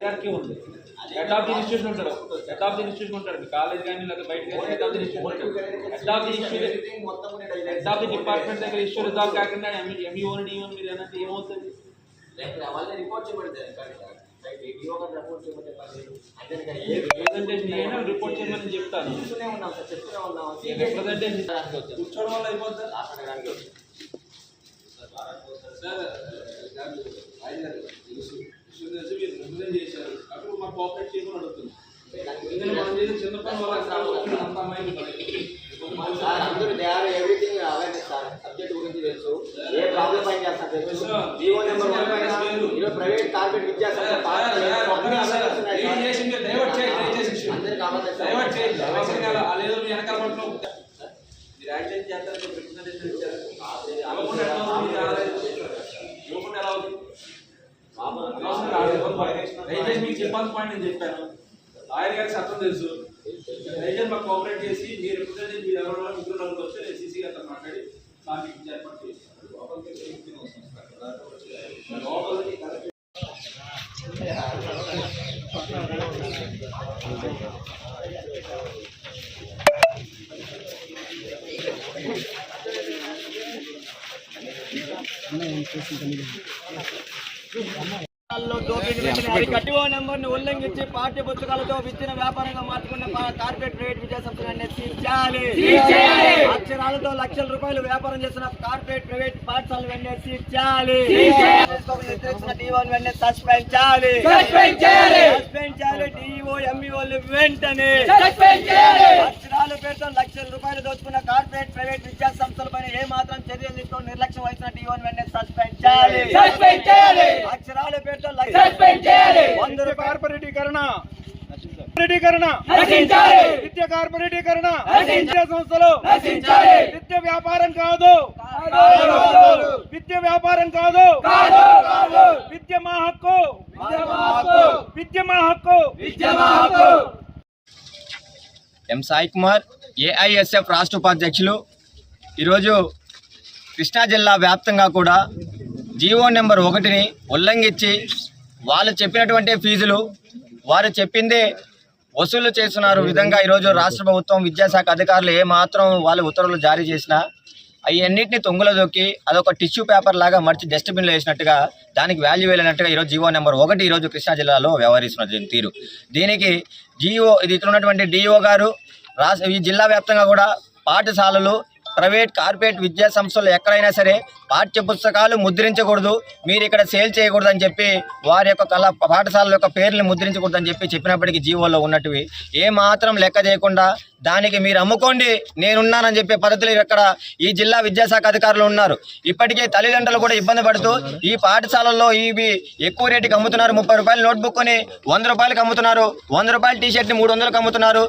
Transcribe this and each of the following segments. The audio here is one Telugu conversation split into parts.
గారికి ఉంది హెడ్ ఆఫ్ ది ఇన్స్టిట్యూషన్ ఉంటాడు హెడ్ ఆఫ్ ది ఇన్స్టిట్యూషన్ ఉంటాడు కాలేజ్ కానీ లేదా బయట కానీ హెడ్ ఆఫ్ ది ఇన్స్టిట్యూషన్ ఉంటాడు head of the institution head of the department దగ్గర ఇష్యూ రిజాల్వ్ కాకుండా ఎంఈ ఎంఈఓని డిఓని మీరు ఏమంటే ఏమవుతుంది రిపోర్ట్ చేయబడితే రిపోర్ట్ చేయబడితే ప్రెజెంటేషన్ అయినా రిపోర్ట్ చేయమని చెప్తాను చెప్తూనే ఉన్నాం సార్ చెప్తూనే కోఆపరేట్ చేయమని అడుగుతుంది సార్ అందరూ they are everything awareness sir. Subject గురించి తెలుసు. ఏ ప్రాబ్లం పైన చేస్తారు తెలుసు? జీవో నెంబర్ వన్ పైన ఈరోజు ప్రైవేట్ కార్పొరేట్ అందరికి సార్ దయచేసి మీకు చెప్పాల్సిన పాయింట్ నేను చెప్పాను. లాయర్ గారికి చట్టం తెలుసు. దయచేసి మాకు కోఆపరేట్ చేసి మీ రిప్రజెంట్ మీరు ఎవరో ముగ్గురు నలుగురు వచ్చి నేను సీసీ గారితో మాట్లాడి సార్ ఏర్పాటు చేస్తాను. అన్న కరెక్ట్ కటివో నెంబర్ని ఉల్లంఘించి పాఠ్య పుస్తకాలతో విద్యను వ్యాపారంగా మార్చుకున్న కార్పొరేట్ ప్రైవేట్ విద్యా సంస్థలన్నీ సీజ్ చేయాలి అక్షరాలతో లక్షల రూపాయలు వ్యాపారం చేస్తున్న కార్పొరేట్ ప్రైవేట్ పాఠశాలలు వెంటనే ని వెంటనే సస్పెండ్ చేయాలి. సస్పెండ్ చేయాలి. డిఓ ఎంఈఓ వెంటనే. అక్షరాల పేరుతో లక్షల రూపాయలు దోచుకున్న కార్పొరేట్ ప్రైవేట్ విద్యా సంస్థలపైన ఏ మాత్రం నిర్లక్ష్యం వహించిన డిఓ ని వెంటనే సస్పెండ్ చేయాలి. అక్షరాల పేరుతో సస్పెండ్ చేయాలి. వంద కార్పొరేటీకరణ. కార్పొరేటీకరణ. విద్య కార్పొరేటీకరణ. విద్యా సంస్థలు. విద్య వ్యాపారం కాదు. విద్య వ్యాపారం కాదు. విద్య మా హక్కు. విద్య మా హక్కు. ఎం సాయి కుమార్ ఏఐఎస్ఎఫ్ రాష్ట్ర ఉపాధ్యక్షులు. ఈరోజు కృష్ణా జిల్లా వ్యాప్తంగా కూడా జీవో నెంబర్ ఒకటిని ఉల్లంఘించి వాళ్ళు చెప్పినటువంటి ఫీజులు వారు చెప్పిందే వసూలు చేస్తున్నారు విధంగా ఈరోజు రాష్ట్ర ప్రభుత్వం విద్యాశాఖ అధికారులు ఏమాత్రం వాళ్ళు ఉత్తర్వులు జారీ చేసినా అవన్నింటినీ తొంగులో దొక్కి అదొక టిష్యూ పేపర్ లాగా మర్చి డస్ట్బిన్లో వేసినట్టుగా దానికి వాల్యూ వెళ్ళినట్టుగా ఈరోజు జీవో నెంబర్ ఒకటి ఈరోజు కృష్ణా జిల్లాలో వ్యవహరిస్తున్నది దీని తీరు. దీనికి జీవో ఇది ఇక్కడ ఉన్నటువంటి డిఓ గారు రాష్ట్ర ఈ జిల్లా వ్యాప్తంగా కూడా పాఠశాలలు ప్రైవేట్ కార్పొరేట్ విద్యా సంస్థలు ఎక్కడైనా సరే పాఠ్య పుస్తకాలు ముద్రించకూడదు. మీరు ఇక్కడ సేల్ చేయకూడదు అని చెప్పి వారి యొక్క కళ పాఠశాలల యొక్క పేర్లు ముద్రించకూడదు అని చెప్పి చెప్పినప్పటికీ జీవోలో ఉన్నట్టువి. ఏ మాత్రం లెక్క చేయకుండా దానికి మీరు అమ్ముకోండి నేనున్నానని చెప్పే పద్ధతులు ఇక్కడ ఈ జిల్లా విద్యాశాఖ అధికారులు ఉన్నారు. ఇప్పటికే తల్లిదండ్రులు కూడా ఇబ్బంది పడుతూ ఈ పాఠశాలల్లో ఇవి ఎక్కువ రేటుకి అమ్ముతున్నారు. ముప్పై రూపాయలు నోట్బుక్ని వంద రూపాయలకి అమ్ముతున్నారు. వంద రూపాయల టీషర్ట్ని మూడు వందలకు అమ్ముతున్నారు.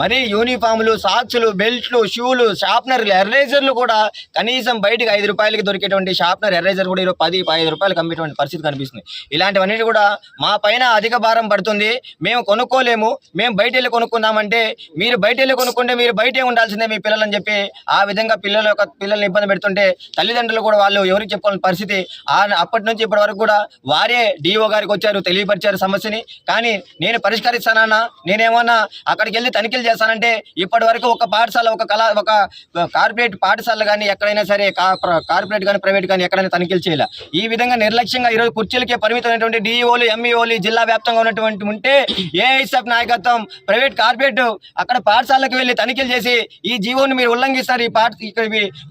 మరి యూనిఫామ్లు సాక్స్లు బెల్ట్లు షూలు షార్ప్నర్లు ఎర్రేజర్లు కూడా కనీసం బయటకు ఐదు రూపాయలకి దొరికేటువంటి షార్ప్నర్ ఎర్రేజర్ కూడా ఈరోజు పది ఐదు రూపాయలకు అమ్మేటువంటి పరిస్థితి కనిపిస్తుంది. ఇలాంటివన్నీ కూడా మా పైన అధిక భారం పడుతుంది. మేము కొనుక్కోలేము. మేము బయట వెళ్ళి కొనుక్కుందామంటే మీరు బయట వెళ్ళి కొనుక్కుంటే మీరు బయటే ఉండాల్సిందే మీ పిల్లలని చెప్పి ఆ విధంగా పిల్లల యొక్క పిల్లల్ని ఇబ్బంది పెడుతుంటే తల్లిదండ్రులు కూడా వాళ్ళు ఎవరికి చెప్పుకోవాలని పరిస్థితి అప్పటి నుంచి ఇప్పటి వరకు కూడా వారే డిఓ గారికి వచ్చారు తెలియపరిచారు సమస్యని. కానీ నేను పరిష్కరిస్తానన్నా నేనేమన్నా అక్కడికి వెళ్ళి తనిఖీలు చేస్తానంటే ఇప్పటి వరకు ఒక పాఠశాల ఒక కళా ఒక కార్పొరేట్ పాఠశాల కానీ ఎక్కడైనా సరే కార్పొరేట్ కానీ ప్రైవేట్ కానీ ఎక్కడైనా తనిఖీలు చేయాలి? ఈ విధంగా నిర్లక్ష్యంగా ఈరోజు కుర్చీలకే పరిమితమైనటువంటి డిఈఓలు ఎంఈఓలు జిల్లా వ్యాప్తంగా ఉన్నటువంటి ఉంటే ఏఐఎస్ఎఫ్ నాయకత్వం ప్రైవేట్ కార్పొరేట్ అక్కడ పాఠశాలకు వెళ్ళి తనిఖీలు చేసి ఈ జీవోని మీరు ఉల్లంఘిస్తారు ఈ పాఠ ఇక్కడ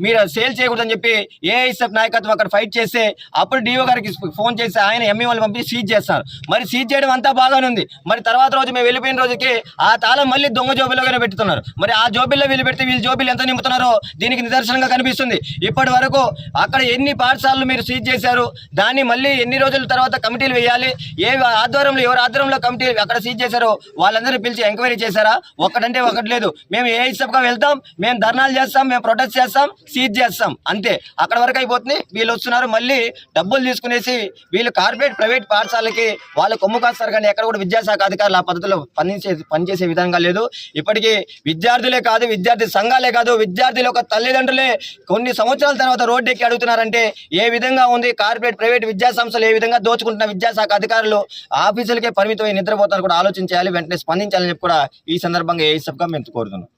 మీరు సేల్ చేయకూడదని చెప్పి ఏఐఎస్ఎఫ్ నాయకత్వం అక్కడ ఫైట్ చేస్తే అప్పుడు డిఓ గారికి ఫోన్ చేసి ఆయన ఎంఈఓలు పంపి సీజ్ చేస్తారు. మరి సీజ్ చేయడం అంతా బాగానే ఉంది. మరి తర్వాత రోజు మేము వెళ్ళిపోయిన రోజుకి ఆ తాళం మళ్ళీ దొంగ జోబిలోనే పెడుతున్నారు మరి ఆ జోబిల్లో వీళ్ళు పెడితే వీళ్ళు జోబిలు ఎంత నింపుతున్నారో దీనికి నిదర్శనంగా కనిపిస్తుంది. ఇప్పటి వరకు అక్కడ ఎన్ని పాఠశాలలు మీరు సీజ్ చేశారు దాన్ని మళ్ళీ ఎన్ని రోజుల తర్వాత కమిటీలు వేయాలి ఏ ఆధ్వర్యంలో ఎవరి ఆధ్వర్యంలో కమిటీ అక్కడ సీజ్ చేశారో వాళ్ళందరినీ పిలిచి ఎంక్వైరీ చేశారా? ఒక్కటంటే ఒకటి లేదు. మేము ఏ గా వెళ్తాం మేము ధర్నాలు చేస్తాం మేము ప్రొటెస్ట్ చేస్తాం సీజ్ చేస్తాం. అంతే. అక్కడ వరకు అయిపోతుంది. వీళ్ళు వస్తున్నారు. మళ్ళీ డబ్బులు తీసుకునేసి వీళ్ళు కార్పొరేట్ ప్రైవేట్ పాఠశాలకి వాళ్ళు కొమ్ము కాస్తారు కానీ ఎక్కడ కూడా విద్యాశాఖ అధికారులు ఆ పద్ధతిలో పనిచేసే పనిచేసే విధంగా లేదు. ఇప్పటికీ విద్యార్థులే కాదు విద్యార్థి సంఘాలే కాదు విద్యార్థుల యొక్క తల్లిదండ్రులే కొన్ని సంవత్సరాల తర్వాత రోడ్డు ఎక్కి అడుగుతున్నారంటే ఏ విధంగా ఉంది? కార్పొరేట్ ప్రైవేట్ విద్యా సంస్థలు ఏ విధంగా దోచుకుంటున్న విద్యాశాఖ అధికారులు? ఆఫీసులకే పరిమితమై నిద్రపోతారు కూడా ఆలోచించాలి వెంటనే స్పందించాలని చెప్పి కూడా ఈ సందర్భంగా ఏ సబ్గా మేము కోరుతున్నాం